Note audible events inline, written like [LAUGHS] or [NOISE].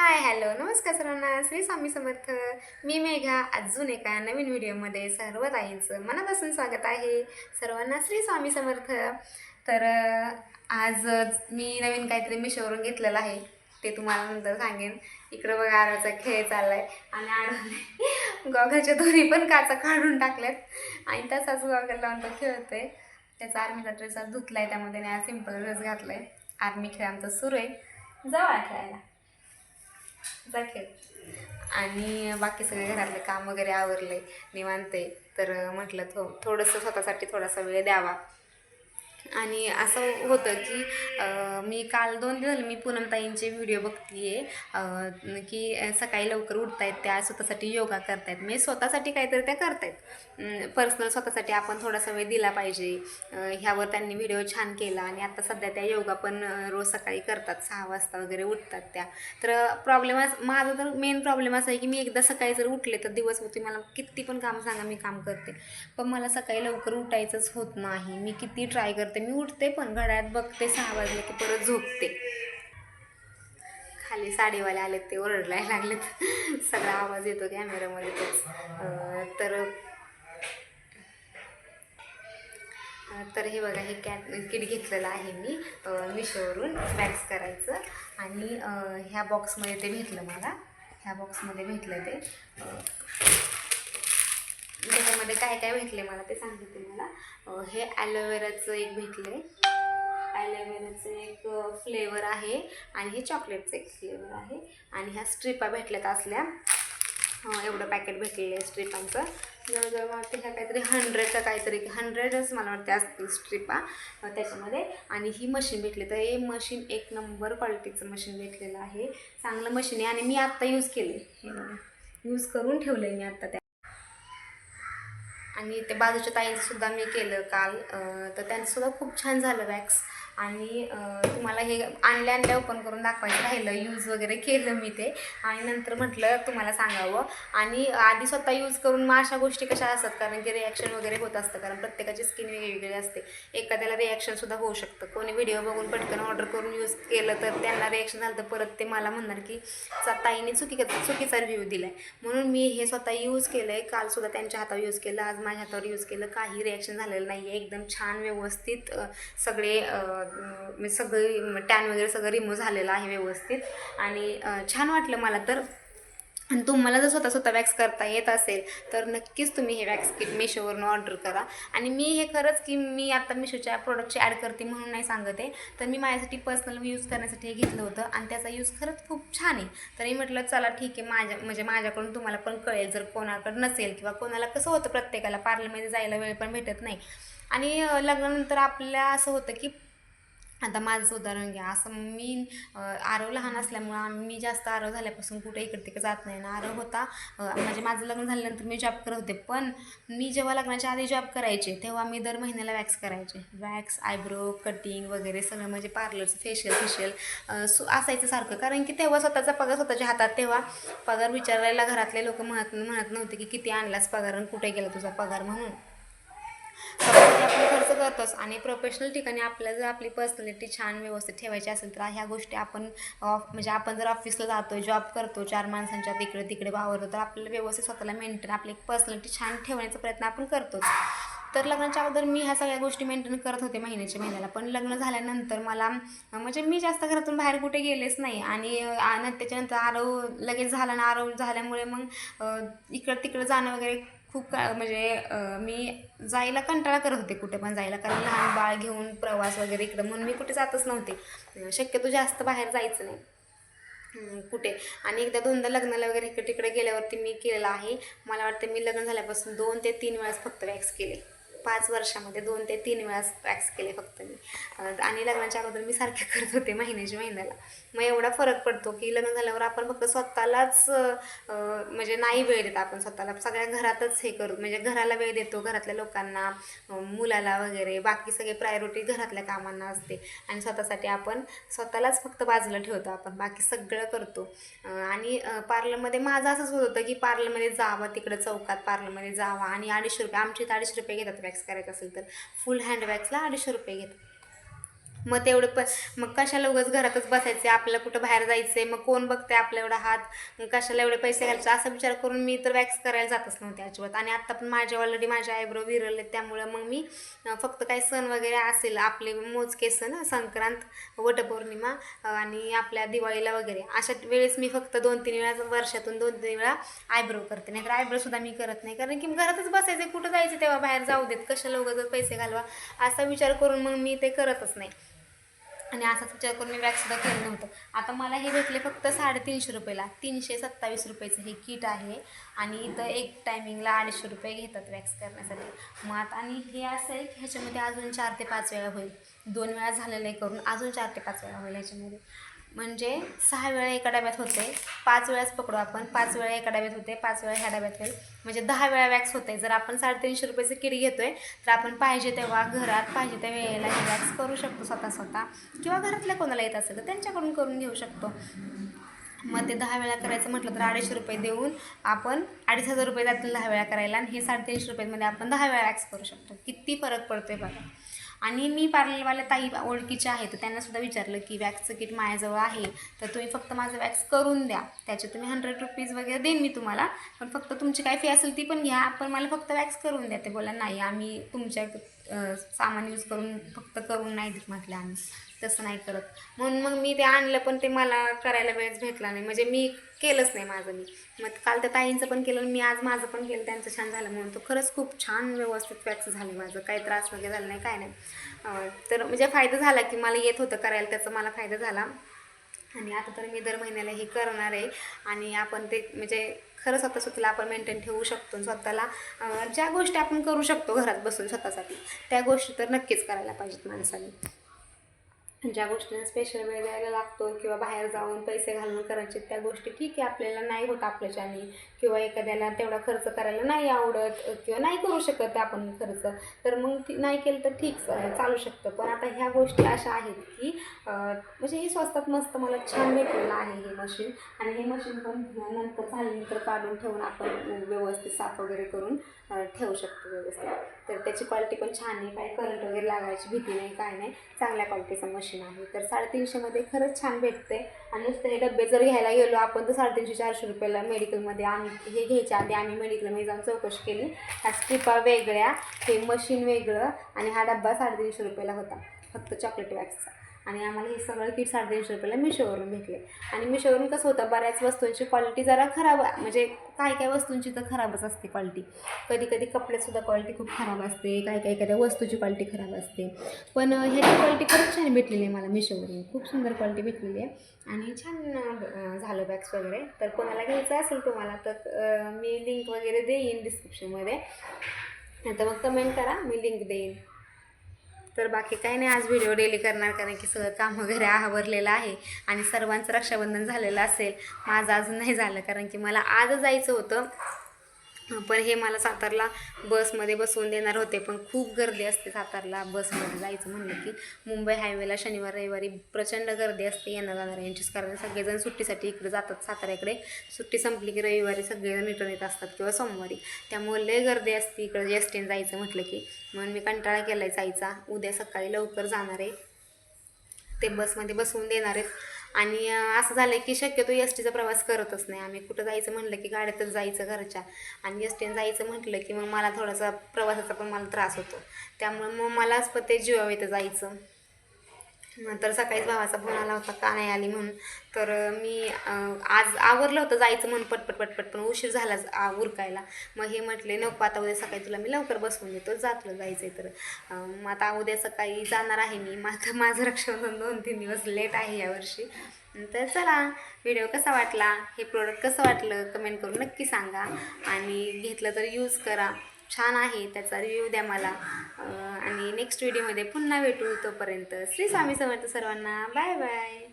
Hi hello नमस्कार सर्वांना श्री स्वामी समर्थ. मी मेघा. अजून एका नवीन व्हिडिओमध्ये सर्व ताईंचं मनापासून स्वागत आहे. सर्वांना श्री स्वामी समर्थ. तर आज मी नवीन काहीतरी मिशोवरून घेतलेलं आहे. ते तुम्हाला नंतर सांगेन. इकडं बघा आराचा खेळ चाललाय. आणि आराने [LAUGHS] गॉगलच्या दोन्ही पण काचा काढून टाकल्यात. आणि तसाच गॉगल लावून तो आहे त्याचा आर्मीचा ड्रेस धुतला आहे त्यामध्ये त्याने सिंपल ड्रेस घातलाय. आर्मी खेळ आमचा सुरू आहे. जावा खेळायला. जा खेळ. आणि बाकी सगळे घरातले काम वगैरे आवरले निवांत आहे. तर म्हटलं थो थोडंसं स्वतःसाठी थोडासा वेळ द्यावा. आणि असं होतं की मी काल दोन दिवस झाले मी पूनमताईंचे व्हिडिओ बघते आहे की सकाळी लवकर उठतायत त्या स्वतःसाठी योगा करतायत. म्हणजे स्वतःसाठी काहीतरी त्या करतायत. पर्सनल स्वतःसाठी आपण थोडासा वेळ दिला पाहिजे. ह्यावर त्यांनी व्हिडिओ छान केला आणि आता सध्या त्या योगा पण रोज सकाळी करतात. सहा वाजता वगैरे उठतात त्या. तर प्रॉब्लेम माझा तर मेन प्रॉब्लेम असा आहे की मी एकदा सकाळी जर उठले तर दिवस होती मला किती पण काम सांगा मी काम करते. पण मला सकाळी लवकर उठायचंच होत नाही. मी किती ट्राय करते मी उठते पण घड्यात बघते सहा वाजले की परत झोपते. खाली साडीवाले आलेत ते ओरडायला लागलेत. [LAUGHS] सगळा आवाज येतो कॅमेऱ्यामध्ये तर तर हे बघा हे कॅट किट घेतलेलं आहे मी मिशोवरून वॅक्स करायचं. आणि ह्या बॉक्समध्ये ते भेटलं मला. ह्या बॉक्समध्ये भेटलं ते. त्याच्यामध्ये काय काय भेटले मला ते सांगते तुम्हाला. हे ॲलोवेराचं एक भेटले ॲलोवेराचं एक फ्लेवर आहे. आणि हे चॉकलेटचं एक फ्लेवर आहे. आणि ह्या स्ट्रिपा भेटल्यात असल्या. एवढं पॅकेट भेटलेलं आहे स्ट्रिपांचं. जवळजवळ मला वाटते ह्या काहीतरी हंड्रेडचा काहीतरी हंड्रेडच मला वाटते असतील स्ट्रिपा त्याच्यामध्ये. आणि ही मशीन भेटली. तर हे मशीन एक नंबर क्वालिटीचं मशीन भेटलेलं आहे. चांगलं मशीन आहे. आणि मी आत्ता यूज केले हे बघा. यूज करून ठेवलं आहे मी आत्ता त्या. आणि ते बाजूच्या ताईंचंसुद्धा मी केलं काल. तर त्यांचं सुद्धा खूप छान झालं वॅक्स आणि तुम्हाला हे आणल्या आणल्या ओपन करून दाखवायचं राहिलं. यूज वगैरे केलं मी ते. आणि नंतर म्हटलं तुम्हाला सांगावं. आणि आधी स्वतः यूज करून मग अशा गोष्टी कशा असतात? कारण की रिॲक्शन वगैरे होत असतं. कारण प्रत्येकाची स्किन वेगवेगळी असते. एखाद्याला रिॲक्शनसुद्धा होऊ शकतं. कोणी व्हिडिओ बघून पटकन ऑर्डर करून यूज केलं तर त्यांना रिॲक्शन झालं तर परत ते मला म्हणणार की ताईने चुकी चुकीचा रिव्ह्यू दिला आहे म्हणून मी हे स्वतः यूज केलं आहे कालसुद्धा त्यांच्या हातावर यूज केलं. आज माझ्या हातावर यूज केलं. काही रिॲक्शन झालेलं नाही आहे एकदम छान व्यवस्थित सगळे मी सगळी टॅन वगैरे सगळं रिमूव्ह झालेलं आहे व्यवस्थित. आणि छान वाटलं मला. तर आणि तुम्हाला जर स्वतः स्वतः वॅक्स करता येत असेल तर नक्कीच तुम्ही हे वॅक्स किट मिशोवरून ऑर्डर करा. आणि मी हे खरंच की मी आता मिशोच्या प्रोडक्टची ॲड करते म्हणून नाही सांगत. आहे तर मी माझ्यासाठी पर्सनल यूज करण्यासाठी हे घेतलं होतं आणि त्याचा यूज खरंच खूप छान आहे. तर मी म्हटलं चला ठीक आहे माझ्या म्हणजे माझ्याकडून तुम्हाला पण कळेल जर कोणाकडं नसेल किंवा कोणाला कसं होतं प्रत्येकाला. पार्लरमध्ये जायला वेळ पण भेटत नाही. आणि लग्नानंतर आपल्या असं होतं की आता माझंच उदाहरण घ्या. असं मी आरव लहान असल्यामुळं आम्ही मी जास्त आरव झाल्यापासून कुठे इकडे तिकडे जात नाही. ना आरव होता म्हणजे माझं लग्न झाल्यानंतर मी जॉब करत होते. पण मी जेव्हा लग्नाच्या आधी जॉब करायचे तेव्हा मी दर महिन्याला वॅक्स करायचे. वॅक्स आयब्रो कटिंग वगैरे सगळं म्हणजे पार्लरचं फेशियल फेशियल सु असायचं सारखं. कारण की तेव्हा स्वतःचा पगार स्वतःच्या हातात. तेव्हा पगार विचारायला घरातले लोक म्हणत म्हणत नव्हते की किती आणलास पगार आणि कुठे गेला तुझा पगार म्हणून. स्वतःसाठी आपण खर्च करतोच आणि प्रोफेशनल ठिकाणी आपल्याला जर आपली पर्सनॅलिटी छान व्यवस्थित ठेवायची असेल तर ह्या गोष्टी आपण ऑफ म्हणजे आपण जर ऑफिसला जातो जॉब करतो चार माणसांच्या तिकडे तिकडे वावरतो तर आपल्याला व्यवस्थित स्वतःला मेंटेन आपली पर्सनॅलिटी छान ठेवण्याचा प्रयत्न आपण करतोच. तर लग्नाच्या अगोदर मी ह्या सगळ्या गोष्टी मेंटेन करत होते महिन्याच्या महिन्याला. पण लग्न झाल्यानंतर मला म्हणजे मी जास्त घरातून बाहेर कुठे गेलेच नाही. आणि आणि त्याच्यानंतर आरव लगेच झाला ना आरव झाल्यामुळे मग इकडं तिकडं जाणं वगैरे खूप का म्हणजे मी जायला कंटाळा करत होते कुठे पण जायला. कारण लहान बाळ घेऊन प्रवास वगैरे इकडं म्हणून मी कुठे जातच नव्हते. शक्यतो जास्त बाहेर जायचं नाही. कुठे? आणि एकदा दोनदा लग्नाला वगैरे इकडे तिकडे गेल्यावरती मी केलेलं आहे. मला वाटतं मी लग्न झाल्यापासून दोन ते तीन वेळास फक्त वॅक्स केले. पाच वर्षामध्ये दोन ते तीन वेळा वॅक्स केले फक्त मी. आणि लग्नाच्या अगोदर मी सारखे करत होते महिन्याच्या महिन्याला. मग एवढा फरक पडतो की लग्न झाल्यावर आपण फक्त स्वतःलाच म्हणजे नाही वेळ देत आपण स्वतःला. सगळ्या घरातच हे करू. म्हणजे घराला वेळ देतो घरातल्या लोकांना मुलाला वगैरे. बाकी सगळे प्रायोरिटी घरातल्या कामांना असते. आणि स्वतःसाठी आपण स्वतःलाच फक्त बाजूला ठेवतो आपण. बाकी सगळं करतो. आणि पार्लरमध्ये माझं असंच होत होतं की पार्लरमध्ये जावं तिकडं चौकात पार्लरमध्ये जावा. आणि अडीचशे रुपये आमची इथं अडीचशे रुपये घेतात वॅक्स करायचं असेल तर फुल हँड वॅक्सला अडीचशे रुपये घेतात. मग तेवढं पण मग कशाला उगाच घरातच बसायचे? आपल्याला कुठं बाहेर जायचंय? मग कोण बघते आपला एवढा हात? कशाला एवढे पैसे घालायचे? असा विचार करून मी तर वॅक्स करायला जातच नव्हते अजिबात. आणि आत्ता पण माझे ऑलरेडी माझे आयब्रो विरळले त्यामुळं मग मी फक्त काही सण वगैरे असेल आपले मोजके सण संक्रांत वटपौर्णिमा आणि आपल्या दिवाळीला वगैरे. अशा वेळेस मी फक्त दोन तीन वेळा वर्षातून दोन तीन वेळा आयब्रो करते. नाहीतर आयब्रोसुद्धा मी करत नाही. कारण की घरातच बसायचे कुठं जायचं तेव्हा? बाहेर जाऊ देत. कशाला उगाच पैसे घालवा? असा विचार करून मग मी ते करतच नाही. आणि असाच विचार करून मी वॅक्ससुद्धा केलं नव्हतं. आता मला हे भेटले फक्त साडेतीनशे रुपयाला. तीनशे सत्तावीस रुपयेचं हे किट आहे. आणि इथं एक टायमिंगला अडीचशे रुपये घेतात वॅक्स करण्यासाठी. मग आता आणि हे असं आहे की ह्याच्यामध्ये अजून चार ते पाच वेळा होईल. दोन वेळा झालेलं आहे करून अजून चार ते पाच वेळा होईल ह्याच्यामध्ये. म्हणजे सहा वेळा एका डब्यात होते पाच वेळाच पकडू आपण पाच वेळा एका डब्यात होते पाच वेळा ह्या डब्यात होईल. म्हणजे दहा वेळा वॅक्स होते. जर आपण साडेतीनशे रुपयाचं किट घेतोय तर आपण पाहिजे तेव्हा घरात पाहिजे त्या वेळेला हे वॅक्स करू शकतो स्वतः स्वतः. किंवा घरातल्या कोणाला येत असेल तर त्यांच्याकडून करून घेऊ शकतो. मग ते दहा वेळा करायचं म्हटलं तर अडीचशे रुपये देऊन आपण अडीच हजार रुपये जातील दहा वेळा करायला आणि हे साडेतीनशे रुपयामध्ये आपण दहा वेळा वॅक्स करू शकतो. किती फरक पडतो आहे बघा. आणि मी पार्लरवाल्या ताई ओळखीच्या आहेत तर त्यांनासुद्धा विचारलं की वॅक्सचं किट माझ्याजवळ आहे तर तुम्ही फक्त माझं वॅक्स करून द्या. त्याचे तुम्ही हंड्रेड रुपीज वगैरे देईन मी तुम्हाला पण फक्त तुमची काय फी असेल ती पण घ्या पण मला फक्त वॅक्स करून द्या. ते बोला नाही आम्ही तुमच्या सामान यूज करून फक्त करून नाही देत म्हटलं आम्ही. तसं नाही करत. म्हणून मग मी ते आणलं पण ते मला करायला वेळच भेटला नाही. म्हणजे मी केलंच नाही माझं मी. मग काल त्या ताईंचं पण केलं मी आज माझं पण केलं. त्यांचं छान झालं म्हणून. तो खरंच खूप छान व्यवस्थित वॅक्स झालं माझं. काही त्रास वगैरे झाला नाही काय नाही. तर म्हणजे फायदा झाला की मला येत होतं करायला. त्याचा मला फायदा झाला. आणि आता तर मी दर महिन्याला हे करणार आहे. आणि आपण ते म्हणजे खरं स्वतः स्वतःला आपण मेंटेन ठेवू शकतो स्वतःला ज्या गोष्टी आपण करू शकतो घरात बसून स्वतःसाठी त्या गोष्टी तर नक्कीच करायला पाहिजेत माणसाने. ज्या गोष्टींना स्पेशल वेळ द्यायला लागतो किंवा बाहेर जाऊन पैसे घालून करायचे त्या गोष्टी ठीक आहे आपल्याला नाही होत आपल्याच्याने किंवा एखाद्याला तेवढा खर्च करायला नाही आवडत किंवा नाही करू शकत आपण खर्च तर मग ती नाही केलं तर ठीक चालू शकतं. पण आता ह्या गोष्टी अशा आहेत की म्हणजे हे स्वस्तात मस्त मला छान भेटलेलं आहे हे मशीन आणि हे मशीन पण नंतर झाल्यानंतर काढून ठेवून आपण व्यवस्थित साफ वगैरे करून ठेवू शकतो व्यवस्थित. तर त्याची क्वालिटी पण छान आहे काय करंट वगैरे लागायची भीती नाही काय नाही चांगल्या क्वालिटीचं मशीन आहे तर साडेतीनशेमध्ये खरंच छान भेटते. आणि नुसतं हे डबे जर घ्यायला गेलो आपण तर साडेतीनशे चारशे रुपयाला मेडिकलमध्ये आम्ही हे घ्यायच्या आधी आम्ही मेडिकलमध्ये जाऊन चौकशी केली. ह्या स्ट्रिपा वेगळ्या हे मशीन वेगळं आणि हा डब्बा साडेतीनशे रुपयाला होता. फक्त चॉकलेट वॅक्सचा आणि आम्हाला हे सगळं किट साडेतीनशे रुपयाला मिशोवरून भेटले. आणि मिशोवरून कसं होतं बऱ्याच वस्तूंची क्वालिटी जरा खराब म्हणजे काही काही वस्तूंची तर खराबच असते क्वालिटी कधी कधी कपड्यातसुद्धा क्वालिटी खूप खराब असते काही काही एखाद्या वस्तूची क्वालिटी खराब असते. पण ह्याची क्वालिटी खूप छान भेटलेली आहे मला मिशोवरून. खूप सुंदर क्वालिटी भेटलेली आहे. आणि छान झालं बॅग्स वगैरे. तर कोणाला घ्यायचं असेल तुम्हाला तर मी लिंक वगैरे देईन डिस्क्रिप्शनमध्ये नाही तर मग कमेंट करा मी लिंक देईन. तर बाकी काही नाही आज व्हिडिओ डेली करणार कारण की सगळं काम वगैरे आवरलेलं आहे आणि सर्वांचं रक्षाबंधन झालेलं असेल. माझं अजून नाही झालं कारण की मला आज जायचं होतं. पण हे मला सातारला बसमध्ये बसवून देणार होते पण खूप गर्दी असते सातारला बसमध्ये जायचं म्हणलं की. मुंबई हायवेला शनिवार रविवारी प्रचंड गर्दी असते येणं जाणाऱ्यांचीच कारण सगळेजण सुट्टीसाठी इकडे जातात साताऱ्याकडे सुट्टी संपली की रविवारी सगळेजण रिटर्न येत असतात किंवा सोमवारी. त्यामुळे लय गर्दी असते इकडे. एस टीन जायचं म्हटलं की. म्हणून मी कंटाळा केला आहे जायचा. उद्या सकाळी लवकर जाणार आहे. ते बसमध्ये बसवून देणार आहेत. आणि असं झालं की शक्यतो एस टीचा प्रवास करतच नाही. आम्ही कुठं जायचं म्हटलं की गाड्यातच जायचं घरच्या. आणि एस टीनं जायचं म्हटलं की मग मला थोडासा प्रवासाचा पण मला त्रास होतो. त्यामुळे मग मलाच पण ते जीवावर येतं जायचं. तर सकाळीच भावाचा फोन आला होता का नाही आली म्हणून. तर मी आज आवरलं होतं जायचं म्हणून पटपट पटपट पण उशीर झाला उरकायला. मग हे म्हटले नको आता उद्या सकाळी तुला मी लवकर बसवून देतो जातलं जायचं आहे तर. मग आता उद्या सकाळी जाणार आहे मी. माझं माझं रक्षाबंधन दोन तीन दिवस लेट आहे यावर्षी तर चला व्हिडिओ कसा वाटला? हे प्रोडक्ट कसं वाटलं? कमेंट करून नक्की सांगा. आणि घेतलं तर यूज करा. छान आहे त्याचा रिव्ह्यू द्या मला. आणि नेक्स्ट व्हिडिओमध्ये पुन्हा भेटू तोपर्यंत. श्री स्वामी समर्थ सर्वांना. Bye bye